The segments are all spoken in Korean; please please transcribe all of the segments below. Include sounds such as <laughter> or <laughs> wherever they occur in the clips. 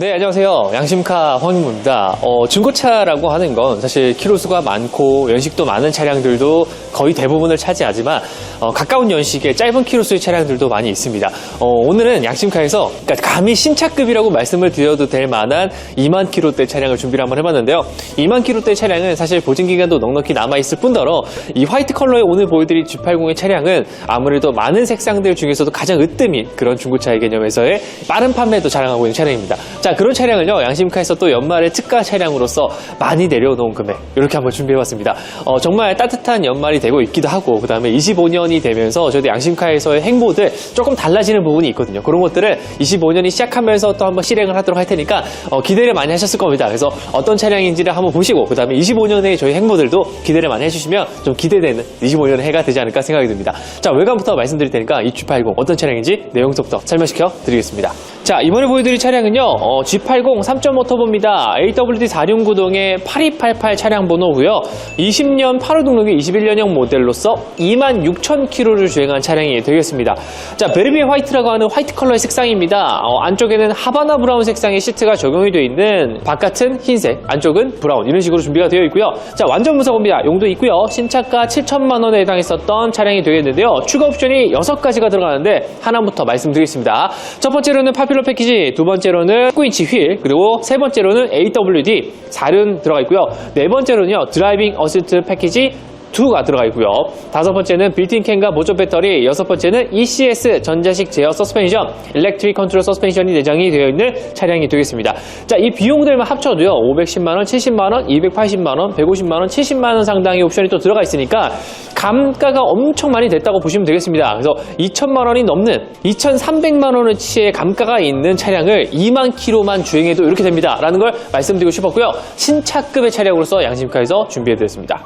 네, 안녕하세요. 양심카 황인무입니다. 어, 중고차라고 하는 건 사실 키로수가 많고 연식도 많은 차량들도 거의 대부분을 차지하지만 어, 가까운 연식의 짧은 키로수의 차량들도 많이 있습니다. 어, 오늘은 양심카에서 그러니까 감히 신차급이라고 말씀을 드려도 될 만한 2만 킬로대 차량을 준비를 한번 해봤는데요. 2만 킬로대 차량은 사실 보증 기간도 넉넉히 남아 있을 뿐더러 이 화이트 컬러의 오늘 보여드릴 G80의 차량은 아무래도 많은 색상들 중에서도 가장 으뜸인 그런 중고차의 개념에서의 빠른 판매도 자랑하고 있는 차량입니다. 자, 그런 차량을요, 양심카에서 또 연말에 특가 차량으로서 많이 내려놓은 금액, 이렇게 한번 준비해봤습니다. 어, 정말 따뜻한 연말이 되고 있기도 하고, 그 다음에 25년이 되면서 저희도 양심카에서의 행보들 조금 달라지는 부분이 있거든요. 그런 것들을 25년이 시작하면서 또 한번 실행을 하도록 할 테니까, 어, 기대를 많이 하셨을 겁니다. 그래서 어떤 차량인지를 한번 보시고, 그 다음에 25년의 저희 행보들도 기대를 많이 해주시면 좀 기대되는 25년의 해가 되지 않을까 생각이 듭니다. 자, 외관부터 말씀드릴 테니까 이 G80 어떤 차량인지 내용 속도 설명시켜 드리겠습니다. 자, 이번에 보여드릴 차량은요, 어, G80 3.5 터보입니다. AWD 469동의 8288 차량 번호고요. 20년 8월 등록의 21년형 모델로서 26,000km를 주행한 차량이 되겠습니다. 자, 베르비에 화이트라고 하는 화이트 컬러의 색상입니다. 어, 안쪽에는 하바나 브라운 색상의 시트가 적용이 되어 있는 바깥은 흰색, 안쪽은 브라운 이런 식으로 준비가 되어 있고요. 자, 완전 무사고입니다. 용도 있고요. 신차가 7천만 원에 해당했었던 차량이 되겠는데요. 추가 옵션이 6가지가 들어가는데 하나부터 말씀드리겠습니다. 첫 번째로는 파퓰러 패키지, 두 번째로는 9인치 휠, 그리고 세 번째로는 AWD 4륜 들어가 있고요. 네 번째로는요. 드라이빙 어시스트 패키지 2가 들어가 있고요. 다섯 번째는 빌트인 캔과 모조 배터리, 여섯 번째는 ECS 전자식 제어 서스펜션, 일렉트릭 컨트롤 서스펜션이 내장이 되어 있는 차량이 되겠습니다. 자, 이 비용들만 합쳐도요. 510만 원, 70만 원, 280만 원, 150만 원, 70만 원 상당의 옵션이 또 들어가 있으니까 감가가 엄청 많이 됐다고 보시면 되겠습니다. 그래서 2천만 원이 넘는 2,300만 원어치의 감가가 있는 차량을 2만 킬로만 주행해도 이렇게 됩니다. 라는 걸 말씀드리고 싶었고요. 신차급의 차량으로서 양심카에서 준비해드렸습니다.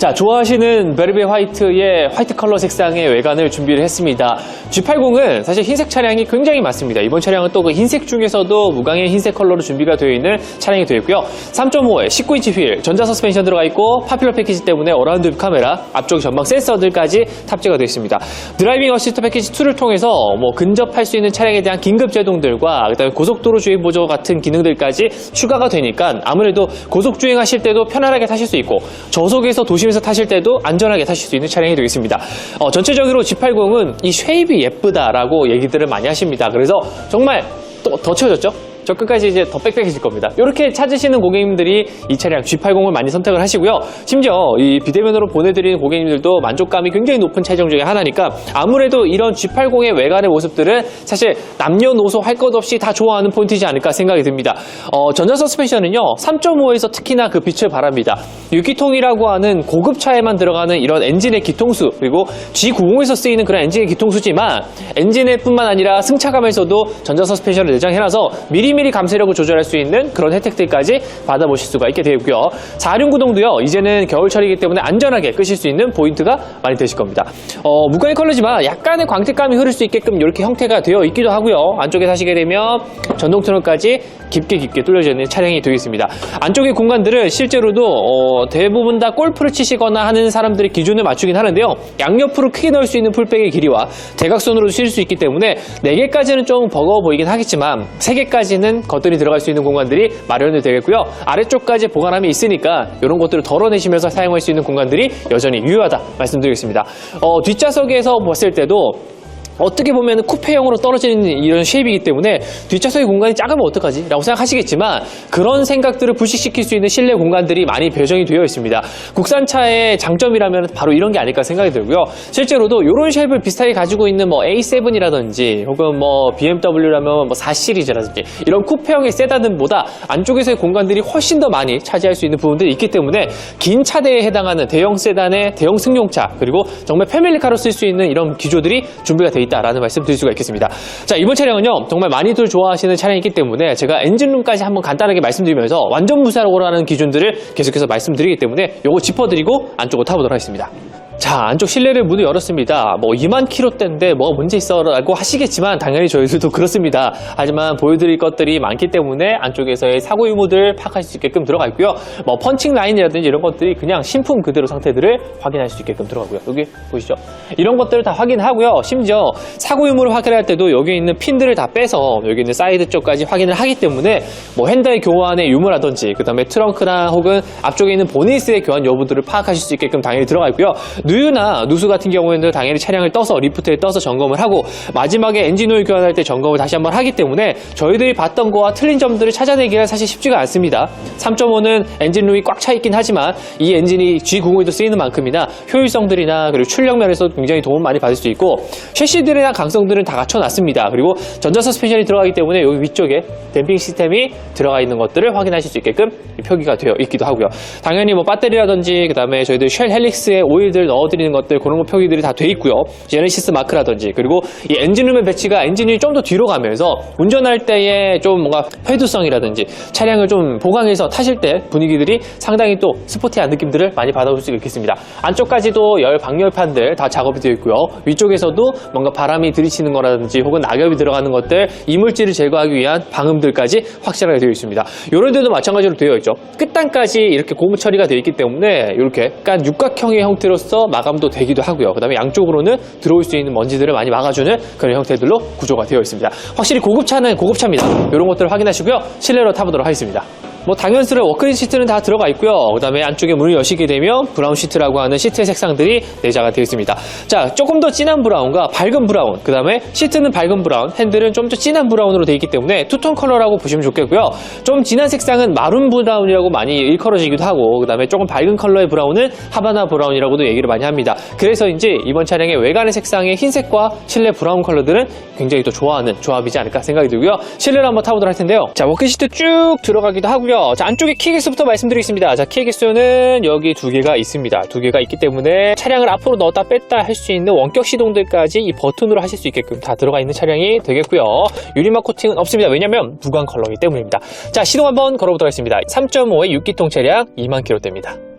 자, 좋아하시는 베르베 화이트의 화이트 컬러 색상의 외관을 준비를 했습니다. G80은 사실 흰색 차량이 굉장히 많습니다. 이번 차량은 또 그 흰색 중에서도 무광의 흰색 컬러로 준비가 되어 있는 차량이 되어 있고요. 3.5에 19인치 휠, 전자 서스펜션 들어가 있고 파퓰러 패키지 때문에 어라운드 카메라, 앞쪽 전방 센서들까지 탑재가 되어 있습니다. 드라이빙 어시스트 패키지 2를 통해서 뭐 근접할 수 있는 차량에 대한 긴급 제동들과 그다음에 고속도로 주행 보조 같은 기능들까지 추가가 되니까 아무래도 고속 주행하실 때도 편안하게 타실 수 있고 저속에서 도심 에서 타실 때도 안전하게 타실 수 있는 차량이 되겠습니다. 어, 전체적으로 G80은 이 쉐입이 예쁘다라고 얘기들을 많이 하십니다. 그래서 정말 또 더 채워졌죠? 저 끝까지 이제 더 빽빽해질 겁니다. 이렇게 찾으시는 고객님들이 이 차량 G80을 많이 선택을 하시고요. 심지어 이 비대면으로 보내드리는 고객님들도 만족감이 굉장히 높은 차종 중에 하나니까 아무래도 이런 G80의 외관의 모습들은 사실 남녀노소 할 것 없이 다 좋아하는 포인트이지 않을까 생각이 듭니다. 어, 전자 서스펜션은요 3.5에서 특히나 그 빛을 발합니다. 6기통이라고 하는 고급 차에만 들어가는 이런 엔진의 기통수 그리고 G90에서 쓰이는 그런 엔진의 기통수지만 엔진의 뿐만 아니라 승차감에서도 전자 서스펜션을 내장해놔서 미리 미리 감쇄력을 조절할 수 있는 그런 혜택들까지 받아보실 수가 있게 되고요. 4륜 구동도요 이제는 겨울철이기 때문에 안전하게 끄실 수 있는 포인트가 많이 되실 겁니다. 어, 무광의 컬러지만 약간의 광택감이 흐를 수 있게끔 이렇게 형태가 되어 있기도 하고요. 안쪽에 사시게 되면 전동 터널까지 깊게 깊게 뚫려져 있는 차량이 되겠습니다. 안쪽의 공간들은 실제로도 어, 대부분 다 골프를 치시거나 하는 사람들의 기준을 맞추긴 하는데요. 양옆으로 크게 넣을 수 있는 풀백의 길이와 대각선으로 실수 있기 때문에 4개까지는 좀 버거워 보이긴 하겠지만 3개까지는 겉들이 들어갈 수 있는 공간들이 마련이 되겠고요. 아래쪽까지 보관함이 있으니까 이런 것들을 덜어내시면서 사용할 수 있는 공간들이 여전히 유효하다 말씀드리겠습니다. 어, 뒷좌석에서 봤을 때도 어떻게 보면 쿠페형으로 떨어지는 이런 쉐입이기 때문에 뒷좌석의 공간이 작으면 어떡하지? 라고 생각하시겠지만 그런 생각들을 불식시킬 수 있는 실내 공간들이 많이 배정이 되어 있습니다. 국산차의 장점이라면 바로 이런 게 아닐까 생각이 들고요. 실제로도 이런 쉐입을 비슷하게 가지고 있는 뭐 A7이라든지 혹은 뭐 BMW라면 뭐 4시리즈라든지 이런 쿠페형의 세단들보다 안쪽에서의 공간들이 훨씬 더 많이 차지할 수 있는 부분들이 있기 때문에 긴 차대에 해당하는 대형 세단의 대형 승용차 그리고 정말 패밀리카로 쓸 수 있는 이런 기조들이 준비가 되어 있다 라는 말씀 드릴 수가 있겠습니다. 자, 이번 차량은요, 정말 많이들 좋아하시는 차량이기 때문에 제가 엔진룸까지 한번 간단하게 말씀드리면서 완전 무사라고 하는 기준들을 계속해서 말씀드리기 때문에 요거 짚어드리고 안쪽으로 타보도록 하겠습니다. 자, 안쪽 실내를 문을 열었습니다. 뭐 2만 킬로대인데 뭐가 문제 있어 라고 하시겠지만 당연히 저희들도 그렇습니다. 하지만 보여드릴 것들이 많기 때문에 안쪽에서의 사고 유무들 파악할 수 있게끔 들어가 있고요. 뭐 펀칭 라인이라든지 이런 것들이 그냥 신품 그대로 상태들을 확인할 수 있게끔 들어가고요. 여기 보시죠. 이런 것들을 다 확인하고요. 심지어 사고 유무를 확인할 때도 여기 있는 핀들을 다 빼서 여기 있는 사이드 쪽까지 확인을 하기 때문에 뭐 핸들 교환의 유무라든지 그 다음에 트렁크나 혹은 앞쪽에 있는 보니스의 교환 여부들을 파악하실 수 있게끔 당연히 들어가 있고요. 누유나 누수 같은 경우에는 당연히 차량을 떠서 리프트에 떠서 점검을 하고 마지막에 엔진 오일 교환할 때 점검을 다시 한번 하기 때문에 저희들이 봤던 거와 틀린 점들을 찾아내기가 사실 쉽지가 않습니다. 3.5는 엔진 룸이 꽉 차 있긴 하지만 이 엔진이 G90에도 쓰이는 만큼이나 효율성들이나 그리고 출력 면에서 굉장히 도움을 많이 받을 수 있고 셰시들이나 강성들은 다 갖춰놨습니다. 그리고 전자 서스펜션이 들어가기 때문에 여기 위쪽에 댐핑 시스템이 들어가 있는 것들을 확인하실 수 있게끔 이 표기가 되어 있기도 하고요. 당연히 뭐 배터리라든지 그다음에 저희들 쉘 헬릭스에 오일들 넣어 드리는 것들 그런 거 표기들이 다 돼 있고요. 제네시스 마크라든지 그리고 이 엔진룸의 배치가 엔진이 좀 더 뒤로 가면서 운전할 때에 좀 뭔가 회두성이라든지 차량을 좀 보강해서 타실 때 분위기들이 상당히 또 스포티한 느낌들을 많이 받아볼 수 있겠습니다. 안쪽까지도 열 방열판들 다 작업이 되어 있고요. 위쪽에서도 뭔가 바람이 들이치는 거라든지 혹은 낙엽이 들어가는 것들 이물질을 제거하기 위한 방음들까지 확실하게 되어 있습니다. 이런 데도 마찬가지로 되어 있죠. 끝단까지 이렇게 고무 처리가 되어 있기 때문에 이렇게 약간 육각형의 형태로서 마감도 되기도 하고요. 그 다음에 양쪽으로는 들어올 수 있는 먼지들을 많이 막아주는 그런 형태들로 구조가 되어 있습니다. 확실히 고급차는 고급차입니다. 이런 것들을 확인하시고요. 실내로 타보도록 하겠습니다. 뭐 당연스러운 워크인 시트는 다 들어가 있고요. 그 다음에 안쪽에 문을 여시게 되면 브라운 시트라고 하는 시트의 색상들이 내자가 되어 있습니다. 자, 조금 더 진한 브라운과 밝은 브라운, 그 다음에 시트는 밝은 브라운, 핸들은 좀 더 진한 브라운으로 되어 있기 때문에 투톤 컬러라고 보시면 좋겠고요. 좀 진한 색상은 마룬 브라운이라고 많이 일컬어지기도 하고, 그 다음에 조금 밝은 컬러의 브라운은 하바나 브라운이라고도 얘기를 많이 합니다. 그래서인지 이번 차량의 외관의 색상의 흰색과 실내 브라운 컬러들은 굉장히 또 좋아하는 조합이지 않을까 생각이 들고요. 실내를 한번 타보도록 할 텐데요. 자, 워크 시트 쭉 들어가기도 하고요. 자, 안쪽에 키 개수부터 말씀드리겠습니다. 자, 키 개수는 여기 두 개가 있습니다. 두 개가 있기 때문에 차량을 앞으로 넣었다 뺐다 할 수 있는 원격 시동들까지 이 버튼으로 하실 수 있게끔 다 들어가 있는 차량이 되겠고요. 유리막 코팅은 없습니다. 왜냐면 무광 컬러이기 때문입니다. 자, 시동 한번 걸어보도록 하겠습니다. 3.5의 6기통 차량 2만 킬로대입니다.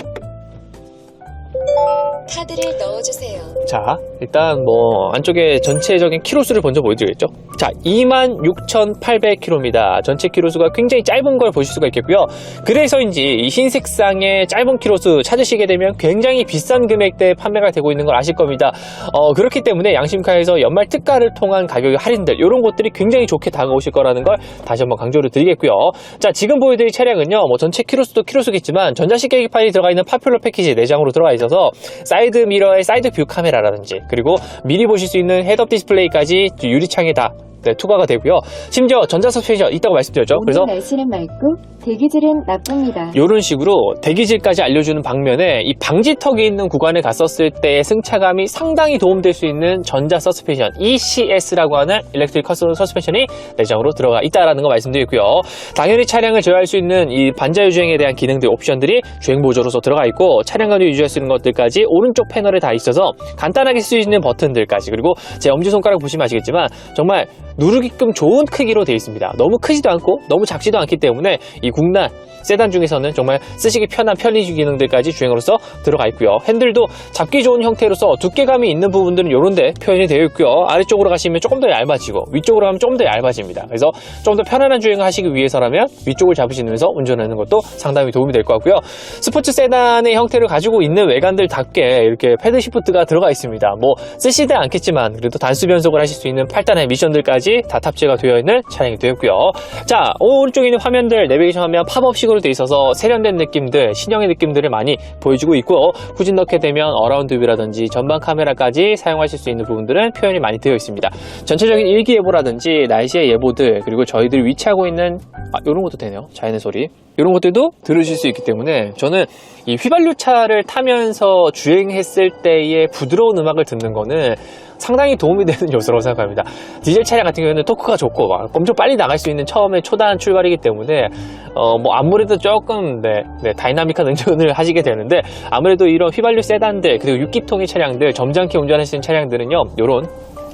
카드를 넣어주세요. 자, 일단 뭐 안쪽에 전체적인 키로수를 먼저 보여드리겠죠. 자, 26,800km입니다. 전체 키로수가 굉장히 짧은 걸 보실 수가 있겠고요. 그래서인지 이 흰색상의 짧은 키로수 찾으시게 되면 굉장히 비싼 금액대에 판매가 되고 있는 걸 아실 겁니다. 어, 그렇기 때문에 양심카에서 연말 특가를 통한 가격의 할인들 이런 것들이 굉장히 좋게 다가오실 거라는 걸 다시 한번 강조를 드리겠고요. 자, 지금 보여드릴 차량은요, 뭐 전체 키로수도 키로수겠지만 전자식 계기판이 들어가 있는 파퓰러 패키지 내장으로 들어가 있어서 사이 드 미러의 사이드 뷰 카메라라든지 그리고 미리 보실 수 있는 헤드업 디스플레이까지 유리창에 다 네, 투과가 되고요. 심지어 전자 서스펜션 있다고 말씀드렸죠. 그래서 날씨는 맑고 대기질은 나쁩니다. 이런 식으로 대기질까지 알려주는 방면에 이 방지턱이 있는 구간에 갔었을 때의 승차감이 상당히 도움될 수 있는 전자 서스펜션 ECS라고 하는 일렉트릭 커스텀 서스펜션이 내장으로 들어가 있다라는 거 말씀드리고요. 당연히 차량을 제어할 수 있는 이 반자율 주행에 대한 기능들 옵션들이 주행 보조로서 들어가 있고 차량 간을 유지할 수 있는 것들까지 오른쪽 패널에 다 있어서 간단하게 쓸 수 있는 버튼들까지 그리고 제 엄지손가락 보시면 아시겠지만 정말 누르기끔 좋은 크기로 되어 있습니다. 너무 크지도 않고 너무 작지도 않기 때문에 이 국산 세단 중에서는 정말 쓰시기 편한 편리 기능들까지 주행으로서 들어가 있고요. 핸들도 잡기 좋은 형태로서 두께감이 있는 부분들은 이런데 표현이 되어 있고요. 아래쪽으로 가시면 조금 더 얇아지고 위쪽으로 가면 조금 더 얇아집니다. 그래서 좀 더 편안한 주행을 하시기 위해서라면 위쪽을 잡으시면서 운전하는 것도 상당히 도움이 될 것 같고요. 스포츠 세단의 형태를 가지고 있는 외관들답게 이렇게 패드 시프트가 들어가 있습니다. 뭐 쓰시지 않겠지만 그래도 단수 변속을 하실 수 있는 8단의 미션들까지 다 탑재가 되어 있는 차량이 되었고요. 자, 오른쪽에 있는 화면들 내비게이션 화면 팝업식으로 되어 있어서 세련된 느낌들, 신형의 느낌들을 많이 보여주고 있고 후진 넣게 되면 어라운드 뷰라든지 전방 카메라까지 사용하실 수 있는 부분들은 표현이 많이 되어 있습니다. 전체적인 일기예보라든지 날씨의 예보들 그리고 저희들이 위치하고 있는 아, 이런 것도 되네요. 자연의 소리. 이런 것들도 들으실 수 있기 때문에 저는 이 휘발유차를 타면서 주행했을 때의 부드러운 음악을 듣는 거는 상당히 도움이 되는 <laughs> 요소라고 생각합니다. 디젤 차량 같은 경우에는 토크가 좋고 막 엄청 빨리 나갈 수 있는 처음에 초단 출발이기 때문에 어 뭐 아무래도 조금 네, 네, 다이나믹한 운전을 <laughs> 하시게 되는데 아무래도 이런 휘발유 세단들 그리고 6기통의 차량들 점잖게 운전하시는 차량들은요 요런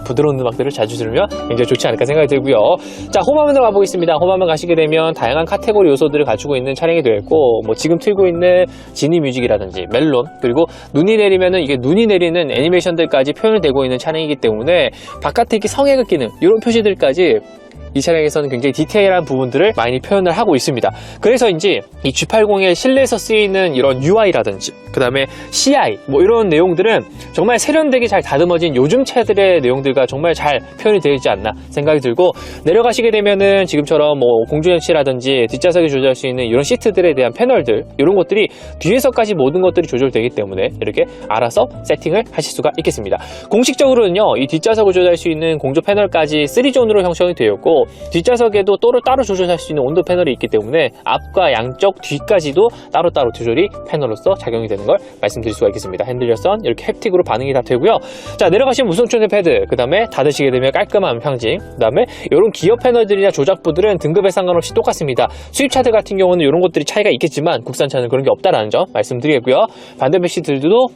부드러운 음악들을 자주 들으면 굉장히 좋지 않을까 생각이 들고요. 자, 홈화면으로 가보겠습니다. 홈화면 가시게 되면 다양한 카테고리 요소들을 가지고 있는 차량이 되었고, 뭐 지금 틀고 있는 지니 뮤직이라든지 멜론, 그리고 눈이 내리면은 이게 눈이 내리는 애니메이션들까지 표현되고 있는 차량이기 때문에 바깥에 이렇게 성애극 기능, 이런 표시들까지 이 차량에서는 굉장히 디테일한 부분들을 많이 표현을 하고 있습니다. 그래서인지 이 G80의 실내에서 쓰이는 이런 UI라든지 그 다음에 CI 뭐 이런 내용들은 정말 세련되게 잘 다듬어진 요즘 차들의 내용들과 정말 잘 표현이 되어 있지 않나 생각이 들고 내려가시게 되면은 지금처럼 뭐 공조연치라든지 뒷좌석에 조절할 수 있는 이런 시트들에 대한 패널들 이런 것들이 뒤에서까지 모든 것들이 조절되기 때문에 이렇게 알아서 세팅을 하실 수가 있겠습니다. 공식적으로는요 이 뒷좌석을 조절할 수 있는 공조 패널까지 3존으로 형성이 되어 뒷좌석에도 또를 따로 조절할 수 있는 온도 패널이 있기 때문에 앞과 양쪽 뒤까지도 따로따로 조절이 패널로서 작용이 되는 걸 말씀드릴 수가 있겠습니다. 핸들 열선 이렇게 햅틱으로 반응이 다 되고요. 자 내려가시면 무선충전 패드 그 다음에 닫으시게 되면 깔끔한 평징 그 다음에 이런 기어 패널들이나 조작부들은 등급에 상관없이 똑같습니다. 수입차들 같은 경우는 이런 것들이 차이가 있겠지만 국산차는 그런 게 없다라는 점 말씀드리겠고요. 반대편 시트들도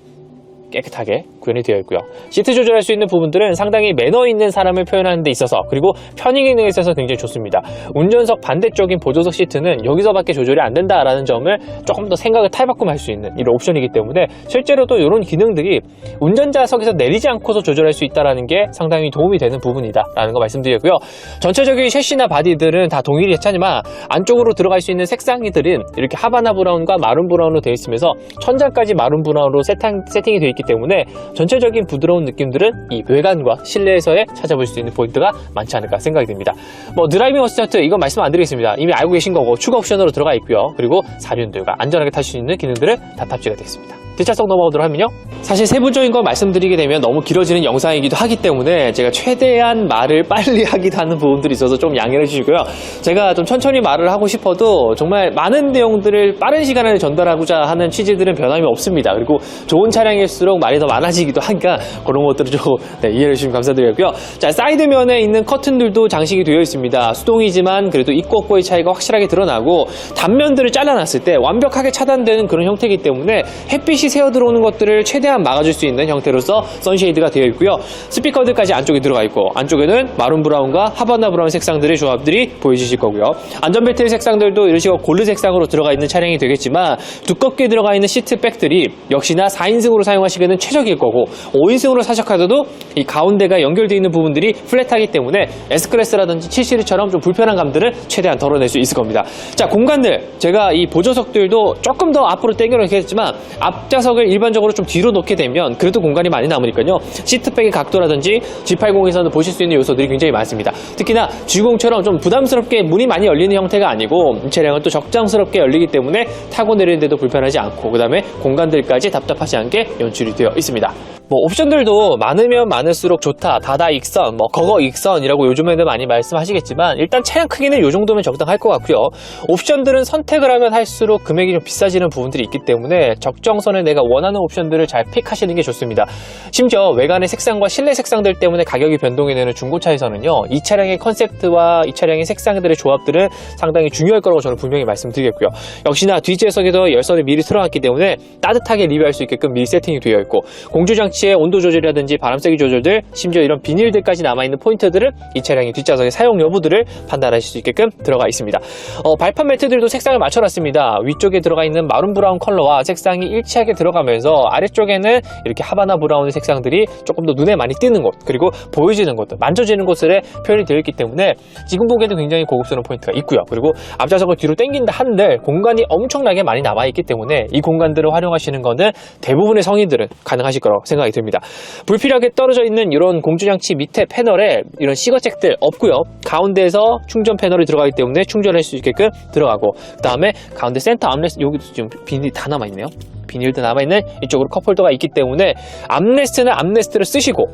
깨끗하게 구현이 되어 있고요. 시트 조절할 수 있는 부분들은 상당히 매너 있는 사람을 표현하는 데 있어서 그리고 편의 기능에 있어서 굉장히 좋습니다. 운전석 반대쪽인 보조석 시트는 여기서밖에 조절이 안 된다라는 점을 조금 더 생각을 탈바꿈 할 수 있는 이런 옵션이기 때문에 실제로도 이런 기능들이 운전자석에서 내리지 않고서 조절할 수 있다는 게 상당히 도움이 되는 부분이다라는 거 말씀드리고요. 전체적인 셰시나 바디들은 다 동일히 했지만 안쪽으로 들어갈 수 있는 색상이들은 이렇게 하바나 브라운과 마룬 브라운으로 되어 있으면서 천장까지 마룬 브라운으로 세팅, 세팅이 되어 있기 때문에 전체적인 부드러운 느낌들은 이 외관과 실내에서의 찾아볼 수 있는 포인트가 많지 않을까 생각이 듭니다. 뭐 드라이빙 어시스턴트 이건 말씀 안 드리겠습니다. 이미 알고 계신 거고 추가 옵션으로 들어가 있고요. 그리고 사륜들과 안전하게 탈 수 있는 기능들은 다 탑재가 되어 있습니다. 뒷차석 넘어가도록 하면요. 사실 세부적인 거 말씀드리게 되면 너무 길어지는 영상이기도 하기 때문에 제가 최대한 말을 빨리 <laughs> 하기도 하는 부분들이 있어서 좀 양해를 해주시고요. 제가 좀 천천히 말을 하고 싶어도 정말 많은 내용들을 빠른 시간에 전달하고자 하는 취지들은 변함이 없습니다. 그리고 좋은 차량일수록 말이 더 많아지기도 하니까 그런 것들을 좀 <laughs> 네, 이해해 주시면 감사드리고요. 자, 사이드면에 있는 커튼들도 장식이 되어 있습니다. 수동이지만 그래도 입고 없고의 차이가 확실하게 드러나고 단면들을 잘라놨을 때 완벽하게 차단되는 그런 형태이기 때문에 햇빛이 새어 들어오는 것들을 최대한 막아줄 수 있는 형태로서 선쉐이드가 되어 있고요. 스피커들까지 안쪽에 들어가 있고 안쪽에는 마룬 브라운과 하바나 브라운 색상들의 조합들이 보여주실 거고요. 안전벨트 색상들도 이런 식으로 골드 색상으로 들어가 있는 차량이 되겠지만 두껍게 들어가 있는 시트백들이 역시나 4인승으로 사용하시기에는 최적일 거고 5인승으로 사셔카도 이 가운데가 연결되어 있는 부분들이 플랫하기 때문에 S클래스라든지 7시리즈처럼 좀 불편한 감들은 최대한 덜어낼 수 있을 겁니다. 자 공간들 제가 이 보조석들도 조금 더 앞으로 당겨놓겠지만 앞좌 석을 일반적으로 좀 뒤로 놓게 되면 그래도 공간이 많이 남으니까요. 시트백의 각도라든지 G80에서는 보실 수 있는 요소들이 굉장히 많습니다. 특히나 G90처럼 좀 부담스럽게 문이 많이 열리는 형태가 아니고 이 차량은 또 적장스럽게 열리기 때문에 타고 내리는데도 불편하지 않고 그 다음에 공간들까지 답답하지 않게 연출이 되어 있습니다. 뭐 옵션들도 많으면 많을수록 좋다. 다다 익선, 뭐 거거 익선이라고 요즘에는 많이 말씀하시겠지만 일단 차량 크기는 이 정도면 적당할 것 같고요. 옵션들은 선택을 하면 할수록 금액이 좀 비싸지는 부분들이 있기 때문에 적정선에 내가 원하는 옵션들을 잘 픽하시는 게 좋습니다. 심지어 외관의 색상과 실내 색상들 때문에 가격이 변동이 되는 중고차에서는요. 이 차량의 컨셉트와 이 차량의 색상들의 조합들은 상당히 중요할 거라고 저는 분명히 말씀드리겠고요. 역시나 뒷좌석에도 열선을 미리 틀어놨기 때문에 따뜻하게 리뷰할 수 있게끔 미리 세팅이 되어 있고 공조장치 의 온도 조절이라든지 바람 세기 조절들 심지어 이런 비닐들까지 남아있는 포인트들을 이 차량의 뒷좌석의 사용 여부들을 판단하실 수 있게끔 들어가 있습니다. 어, 발판 매트들도 색상을 맞춰놨습니다. 위쪽에 들어가 있는 마룬 브라운 컬러와 색상이 일치하게 들어가면서 아래쪽에는 이렇게 하바나 브라운의 색상들이 조금 더 눈에 많이 띄는 곳 그리고 보여지는 곳, 만져지는 곳에 표현이 되어 있기 때문에 지금 보기에도 굉장히 고급스러운 포인트가 있고요. 그리고 앞좌석을 뒤로 당긴다 한들 공간이 엄청나게 많이 남아있기 때문에 이 공간들을 활용하시는 거는 대부분의 성인들은 가능하실 거라고 생각이 듭니다. 불필요하게 떨어져 있는 이런 공조장치 밑에 패널에 이런 시거잭들 없고요. 가운데에서 충전 패널이 들어가기 때문에 충전할 수 있게끔 들어가고 그 다음에 가운데 센터 암레스트 여기도 지금 비닐이 다 남아있네요. 비닐도 남아있는 이쪽으로 컵홀더가 있기 때문에 암레스트는 암레스트를 쓰시고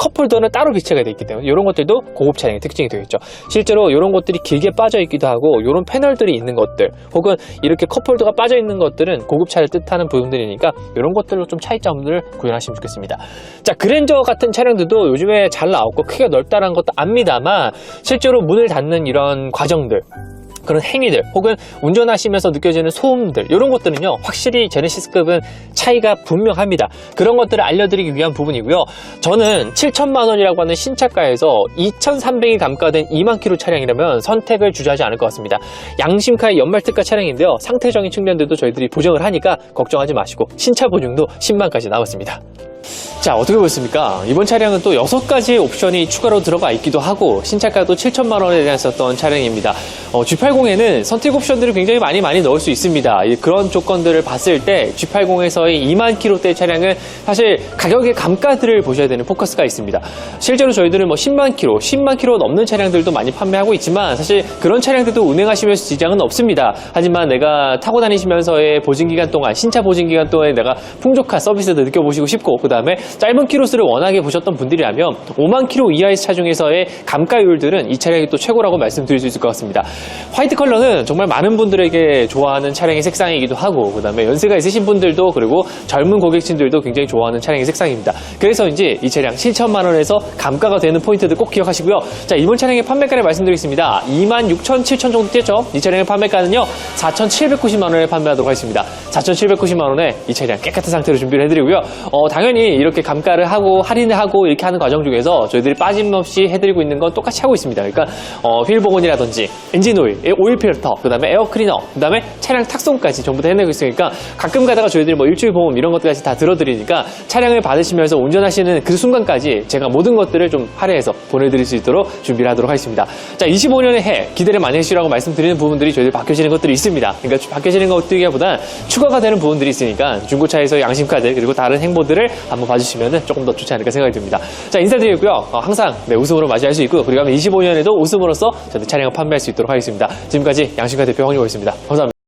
컵홀더는 따로 비치가 되어 있기 때문에 이런 것들도 고급 차량의 특징이 되겠죠. 실제로 이런 것들이 길게 빠져 있기도 하고 이런 패널들이 있는 것들 혹은 이렇게 컵홀더가 빠져 있는 것들은 고급 차를 뜻하는 부분들이니까 이런 것들로 좀 차이점들을 구현하시면 좋겠습니다. 자 그랜저 같은 차량들도 요즘에 잘 나왔고 크기가 넓다는 것도 압니다만 실제로 문을 닫는 이런 과정들 그런 행위들 혹은 운전하시면서 느껴지는 소음들 이런 것들은요 확실히 제네시스급은 차이가 분명합니다. 그런 것들을 알려드리기 위한 부분이고요. 저는 7천만 원이라고 하는 신차가에서 2,300이 감가된 2만 킬로 차량이라면 선택을 주저하지 않을 것 같습니다. 양심카의 연말특가 차량인데요. 상태적인 측면들도 저희들이 보정을 하니까 걱정하지 마시고 신차 보증도 10만까지 나왔습니다. 자, 어떻게 보셨습니까? 이번 차량은 또 6가지의 옵션이 추가로 들어가 있기도 하고, 신차가도 7천만 원에 대한 썼던 차량입니다. 어, G80에는 선택 옵션들을 굉장히 많이 많이 넣을 수 있습니다. 이- 그런 조건들을 봤을 때 G80에서의 2만 킬로대 차량은 사실 가격의 감가들을 보셔야 되는 포커스가 있습니다. 실제로 저희들은 뭐 10만 킬로, 10만 킬로 넘는 차량들도 많이 판매하고 있지만 사실 그런 차량들도 운행하시면서 지장은 없습니다. 하지만 내가 타고 다니시면서의 보증 기간 동안, 신차 보증 기간 동안에 내가 풍족한 서비스도 느껴보시고 싶고, 그 다음에 짧은 키로수를 워낙에 보셨던 분들이라면 5만 킬로 이하의 차 중에서의 감가율들은 이 차량이 또 최고라고 말씀드릴 수 있을 것 같습니다. 화이트 컬러는 정말 많은 분들에게 좋아하는 차량의 색상이기도 하고, 그 다음에 연세가 있으신 분들도 그리고 젊은 고객층들도 굉장히 좋아하는 차량의 색상입니다. 그래서인지 이 차량 7천만 원에서 감가가 되는 포인트들 꼭 기억하시고요. 자, 이번 차량의 판매가를 말씀드리겠습니다. 2만 6천, 7천 정도 뛰었죠? 이 차량의 판매가는요, 4,790만 원에 판매하도록 하겠습니다. 4,790만 원에 이 차량 깨끗한 상태로 준비를 해드리고요. 어, 당연히 이렇게 감가를 하고 할인을 하고 이렇게 하는 과정 중에서 저희들이 빠짐없이 해드리고 있는 건 똑같이 하고 있습니다. 그러니까 어, 휠 복원이라든지 엔진 오일, 오일 필터, 그다음에 에어 클리너, 그다음에 차량 탁송까지 전부 다 해내고 있으니까 가끔 가다가 저희들이 뭐 일주일 보험 이런 것들까지 다 들어드리니까 차량을 받으시면서 운전하시는 그 순간까지 제가 모든 것들을 좀 할애해서 보내드릴 수 있도록 준비를 하도록 하겠습니다. 자, 25년의 해 기대를 많이 해주시라고 말씀드리는 부분들이 저희들 바뀌어지는 것들이 있습니다. 그러니까 바뀌어지는 것들이기보다 추가가 되는 부분들이 있으니까 중고차에서 양심카드 그리고 다른 행보들을 한번 봐주시면 조금 더 좋지 않을까 생각이 듭니다. 자, 인사드리고요. 어, 항상 네, 웃음으로 맞이할 수 있고요. 그리고 25년에도 웃음으로써 저희 차량을 판매할 수 있도록 하겠습니다. 지금까지 양심카 대표 황유호였습니다. 감사합니다.